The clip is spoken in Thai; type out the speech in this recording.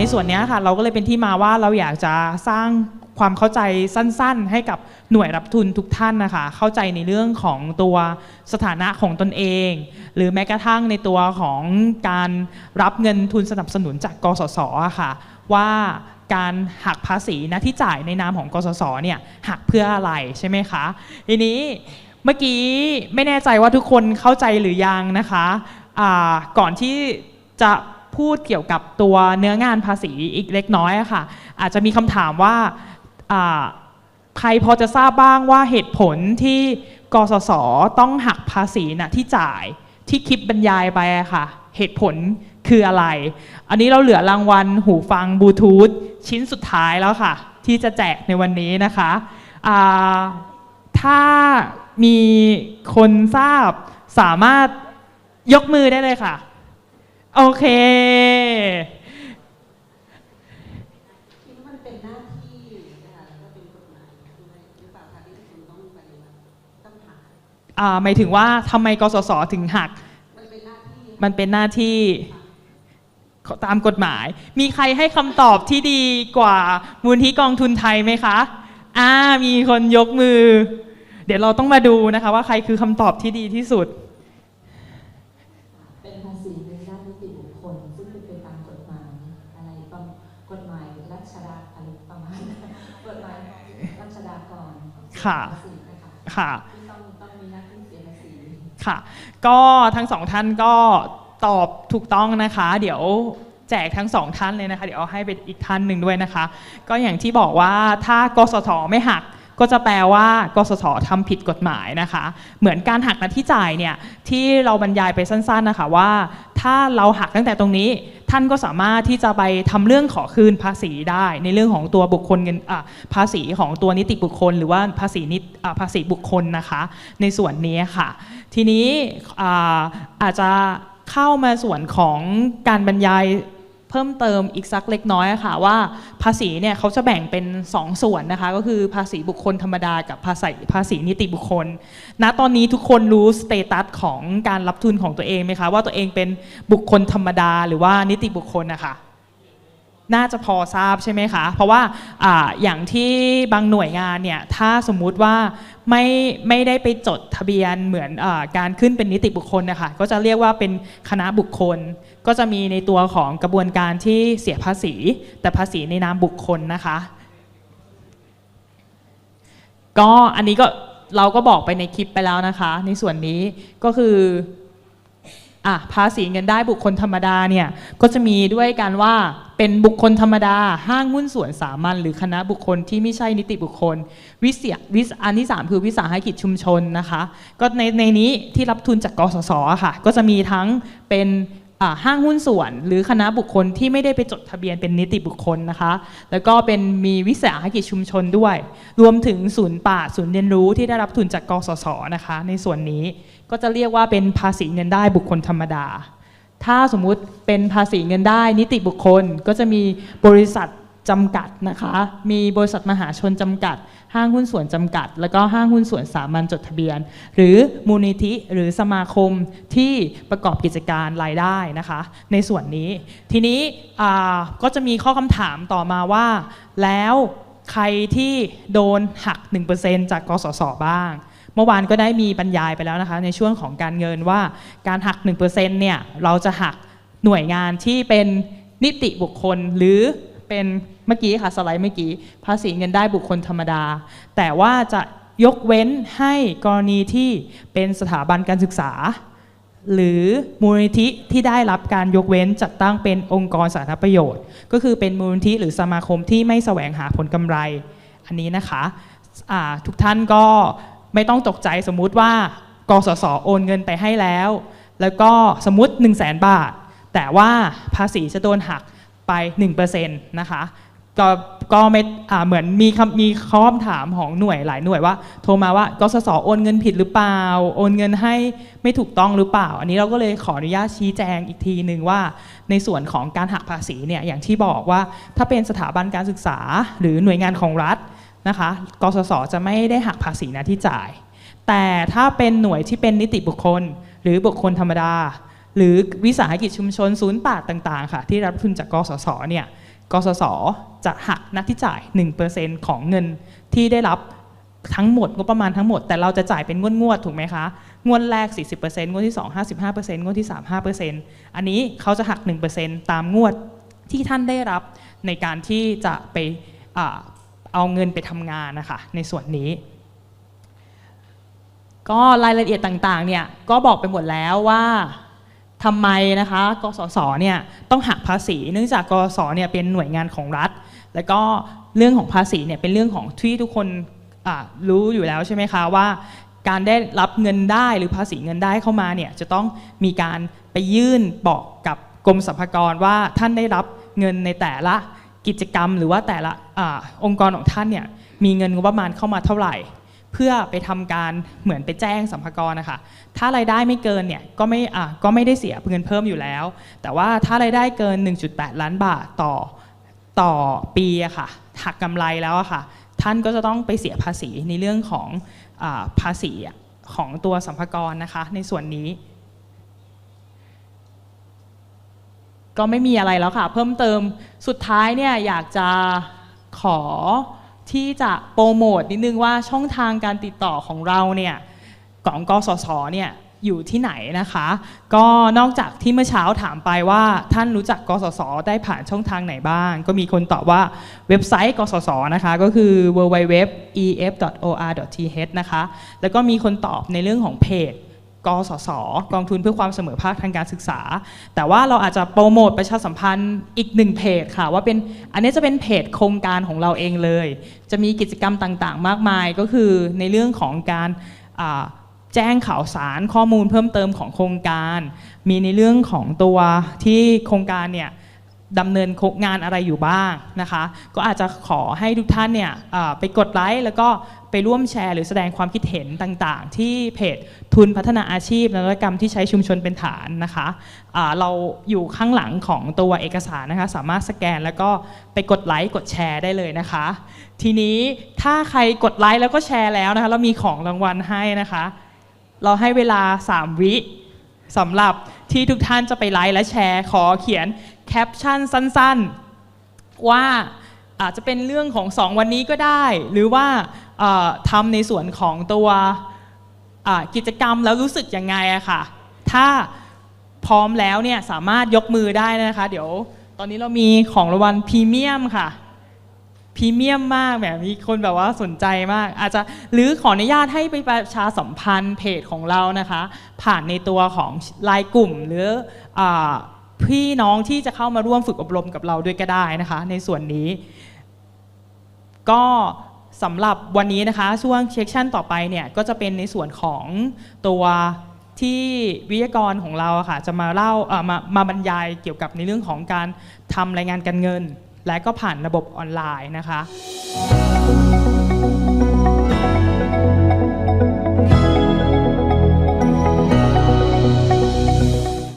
ในส่วนนี้ค่ะ เราก็เลยเป็นที่มาว่าเราอยากจะสร้างความเข้าใจสั้นๆ ให้กับหน่วยรับทุนทุกท่านนะคะ เข้าใจในเรื่องของตัวสถานะของตนเอง หรือแม้กระทั่งในตัวของการรับเงินทุนสนับสนุนจากกสศค่ะ ว่าการหักภาษีนะที่จ่ายในนามของกสศเนี่ยหักเพื่ออะไรใช่ไหมคะทีนี้เมื่อกี้ไม่แน่ใจว่าทุกคนเข้าใจหรือยังนะคะก่อนที่จะ พูดเกี่ยวกับตัวเนื้องานภาษีอีกเล็กน้อยค่ะ อาจจะมีคำถามว่าใครพอจะทราบบ้างว่าเหตุผลที่กสศต้องหักภาษีนะที่จ่ายที่คลิปบรรยายไปค่ะ เหตุผลคืออะไร อันนี้เราเหลือรางวัลหูฟังบลูทูธชิ้นสุดท้ายแล้วค่ะ ที่จะแจกในวันนี้นะคะถ้ามีคนทราบสามารถยกมือได้เลยค่ะ โอเค คิดว่ามันเป็นหน้าที่นะคะแล้วก็เป็นกฎหมายด้วยหรือเปล่าคะที่คุณต้องปฏิบัติต้องหาอ่าหมายถึงว่าทำไมกสศถึงหัก มันเป็นหน้าที่มันเป็นหน้าที่ตามกฎหมาย มีใครให้คำตอบที่ดีกว่ามูลที่กองทุนไทยไหมคะ อ่า มีคนยกมือ เดี๋ยวเราต้องมาดูนะคะว่าใครคือคำตอบที่ดีที่สุด เป็นภาษีเงินด้านนิติบุคคล ซึ่งเป็นไปตามกฎหมายอะไรประมาณกฎหมายรัชดาอะไรประมาณนั้นกฎหมายรัชดากร ค่ะภาษีนะคะค่ะที่ต้องต้องมีหน้าที่เสียภาษีค่ะ ก็ทั้งสองท่านก็ตอบถูกต้องนะคะ เดี๋ยวแจกทั้งสองท่านเลยนะคะ เดี๋ยวเอาให้ไปอีกท่านหนึ่งด้วยนะคะ ก็อย่างที่บอกว่าถ้ากสทไม่หัก ก็จะแปลว่ากสททำผิดกฎหมายนะคะ เหมือนการหักหน้าที่จ่ายเนี่ยที่เราบรรยายไปสั้นๆนะคะว่า ถ้าเราหักตั้งแต่ตรงนี้ ท่านก็สามารถที่จะไปทำเรื่องขอคืนภาษีได้ ในเรื่องของตัวบุคคลเงินภาษีของตัวนิติบุคคล หรือว่าภาษีนิตภาษีบุคคลนะคะ ในส่วนนี้ค่ะ ทีนี้อาอาจจะเข้ามาส่วนของการบรรยาย เพิ่มเติมอีกสักเล็กน้อยค่ะว่าภาษีเนี่ยเขาจะแบ่งเป็น 2 ส่วนนะคะก็คือภาษีบุคคลธรรมดากับภาษีภาษีนิติบุคคล ณตอนนี้ทุกคนรู้สเตตัสของการรับทุนของตัวเองไหมคะว่าตัวเองเป็นบุคคลธรรมดาหรือว่านิติบุคคลนะคะ น่าจะพอทราบใช่ไหมคะ เพราะว่าออย่างที่บางหน่วยงานเนี่ยถ้าสมมุติว่าไม่ไม่ได้ไปจดทะเบียนเหมือนอการขึ้นเป็นนิติบุคคลนะคะก็จะเรียกว่าเป็นคณะบุคคล ก็จะมีในตัวของกระบวนการที่เสียภาษี แต่ภาษีในนามบุคคลนะคะ ก็อันนี้ก็เราก็บอกไปในคลิปไปแล้วนะคะ ในส่วนนี้ก็คืออะภาษีเงินได้บุคคลธรรมดาเนี่ยก็จะมีด้วยกันว่า เป็นบุคคลธรรมดา ห้างหุ้นส่วนสามัญหรือคณะบุคคลที่ไม่ใช่นิติบุคคล วิเศษวิสอันที่ 3 คือวิสาหกิจชุมชนนะคะ ก็ในในนี้ที่รับทุนจากกสศค่ะ ก็จะมีทั้งเป็นห้างหุ้นส่วน หรือคณะบุคคลที่ไม่ได้ไปจดทะเบียนเป็นนิติบุคคลนะคะ แล้วก็เป็นมีวิสาหกิจชุมชนด้วย รวมถึงศูนย์ป่าศูนย์เรียนรู้ที่ได้รับทุนจากกสศนะคะ ในส่วนนี้ก็จะเรียกว่าเป็นภาษีเงินได้บุคคลธรรมดา ถ้าสมมุติเป็นภาษีเงินได้ นิติบุคคลก็จะมีบริษัทจำกัดนะคะ มีบริษัทมหาชนจำกัด ห้างหุ้นส่วนจำกัด แล้วก็ห้างหุ้นส่วนสามัญจดทะเบียน หรือมูลนิธิหรือสมาคมที่ประกอบกิจการรายได้นะคะ ในส่วนนี้ ทีนี้ก็จะมีข้อคำถามต่อมาว่า แล้วใครที่โดนหัก 1%จากกสศบ้าง เมื่อวานก็ได้มีบรรยายไปแล้วนะคะ ในช่วงของการเงินว่าการหัก 1%เนี่ยเราจะหักหน่วยงานที่เป็นนิติบุคคลหรือเป็นเมื่อกี้ค่ะสไลด์เมื่อกี้ภาษีเงินได้บุคคลธรรมดา แต่ว่าจะยกเว้นให้กรณีที่เป็นสถาบันการศึกษา หรือมูลนิธิที่ได้รับการยกเว้นจัดตั้งเป็นองค์กรสาธารณประโยชน์ ก็คือเป็นมูลนิธิหรือสมาคมที่ไม่แสวงหาผลกำไร อันนี้นะคะอ่าทุกท่านก็ ไม่ต้องตกใจสมมุติว่ากสศโอนเงินไปให้แล้ว แล้วก็สมมติ 1 0 0 0 0แบาท แต่ว่าภาษีจะโดนหักไป 1%นะคะก็ก็ไม่เหมือนมีคำมีข้อคำถามของหน่วยหลายหน่วยว่า โทรมาว่ากสศโอนเงินผิดหรือเปล่า โอนเงินให้ไม่ถูกต้องหรือเปล่า อันนี้เราก็เลยขออนุญาตชี้แจงอีกทีหนึ่งว่า ในส่วนของการหักภาษีเนี่ยอย่างที่บอกว่าถ้าเป็นสถาบันการศึกษาหรือหน่วยงานของรัฐ นะคะกสศจะไม่ได้หักภาษีหน้าที่จ่าย แต่ถ้าเป็นหน่วยที่เป็นนิติบุคคล หรือบุคคลธรรมดา หรือวิสาหกิจชุมชนศูนย์ป่าต่างๆค่ะที่รับทุนจากกสศเนี่ยกสศจะหักหนักที่จ่าย 1%ของเงินที่ได้รับทั้งหมดงบประมาณทั้งหมด แต่เราจะจ่ายเป็นงวดๆถูกไหมคะ งวดแรก 40%งวดที่ 2 55%งวดที่ 3 5%อันนี้เขาจะหัก 1%ตามงวดที่ท่านได้รับในการที่จะไป เอาเงินไปทำงานนะคะในส่วนนี้ ก็รายละเอียดต่างๆเนี่ยก็บอกไปหมดแล้วว่าทำไมนะคะกสศเนี่ยต้องหักภาษี เนื่องจากกสศเนี่ยเป็นหน่วยงานของรัฐ แล้วก็เรื่องของภาษีเนี่ยเป็นเรื่องของที่ทุกคนรู้อยู่แล้วใช่ไหมคะว่า การได้รับเงินได้หรือภาษีเงินได้เข้ามาเนี่ยจะต้องมีการไปยื่นบอกกับกรมสรรพากรว่าท่านได้รับเงินในแต่ละ กิจกรรม หรือว่าแต่ละอองค์กรของท่านเนี่ยมีเงินงบประมาณเข้ามาเท่าไหร่ เพื่อไปทำการเหมือนไปแจ้งสัมภากรนะคะถ้ารายได้ไม่เกินเนี่ยก็ไม่ก็ไม่ได้เสียเงินเพิ่มอยู่แล้ว แต่ว่าถ้ารายได้เกิน 1.8 ล้านบาทต่อต่อปีอะค่ะหักกำไรแล้วอะค่ะ ท่านก็จะต้องไปเสียภาษีในเรื่องของอภาษีของตัวสัมภากรนะคะ ในส่วนนี้ ก็ไม่มีอะไรแล้วค่ะ เพิ่มเติมสุดท้ายเนี่ยอยากจะขอที่จะโปรโมทนิดนึงว่าช่องทางการติดต่อของเราเนี่ยของกสศเนี่ยอยู่ที่ไหนนะคะ ก็นอกจากที่เมื่อเช้าถามไปว่าท่านรู้จักกสศได้ผ่านช่องทางไหนบ้าง ก็มีคนตอบว่าเว็บไซต์กสศนะคะก็คือ www.ef.or.th นะคะแล้วก็มีคนตอบในเรื่องของเพจ กสศกองทุนเพื่อความเสมอภาคทางการศึกษา แต่ว่าเราอาจจะโปรโมทประชาสัมพันธ์อีกหนึ่งเพจค่ะ ว่าเป็นอันนี้จะเป็นเพจโครงการของเราเองเลย จะมีกิจกรรมต่างๆ มากมายก็คือในเรื่องของการแจ้งข่าวสารข้อมูลเพิ่มเติมของโครงการ มีในเรื่องของตัวที่โครงการเนี่ย ดำเนินงานอะไรอยู่บ้างนะคะ ก็อาจจะขอให้ทุกท่านเนี่ยไปกดไลค์แล้วก็ไปร่วมแชร์ หรือแสดงความคิดเห็นต่างๆ ที่เพจทุนพัฒนาอาชีพนวัตกรรมที่ใช้ชุมชนเป็นฐานนะคะเราอยู่ข้างหลังของตัวเอกสารนะคะ สามารถสแกนแล้วก็ไปกดไลค์กดแชร์ได้เลยนะคะ ทีนี้ถ้าใครกดไลค์แล้วก็แชร์แล้วนะคะเรามีของรางวัลให้นะคะ เราให้เวลา 3 วิสำหรับที่ทุกท่านจะไปไลค์และแชร์ขอเขียน แคปชั่นสั้นๆ ว่าอาจจะเป็นเรื่องของ 2 วันนี้ก็ได้ หรือว่าทำในส่วนของตัวกิจกรรมแล้วรู้สึกยังไงอะค่ะ ถ้าพร้อมแล้วเนี่ยสามารถยกมือได้นะคะ เดี๋ยวตอนนี้เรามีของรางวัลพรีเมียมค่ะพรีเมียมมากแบบมีคนแบบว่าสนใจมาก อาจจะหรือขออนุญาตให้ไปประชาสัมพันธ์เพจของเรานะคะ ผ่านในตัวของไลน์กลุ่มหรืออ พี่น้องที่จะเข้ามาร่วมฝึกอบรมกับเราด้วยก็ได้นะคะ ในส่วนนี้ ก็สำหรับวันนี้นะคะ ช่วงเช็คชั่นต่อไปเนี่ยก็จะเป็นในส่วนของตัวที่วิทยากรของเราค่ะ จะมาเล่าเออมามาบรรยายเกี่ยวกับในเรื่องของการทำรายงานการเงิน และก็ผ่านระบบออนไลน์นะคะ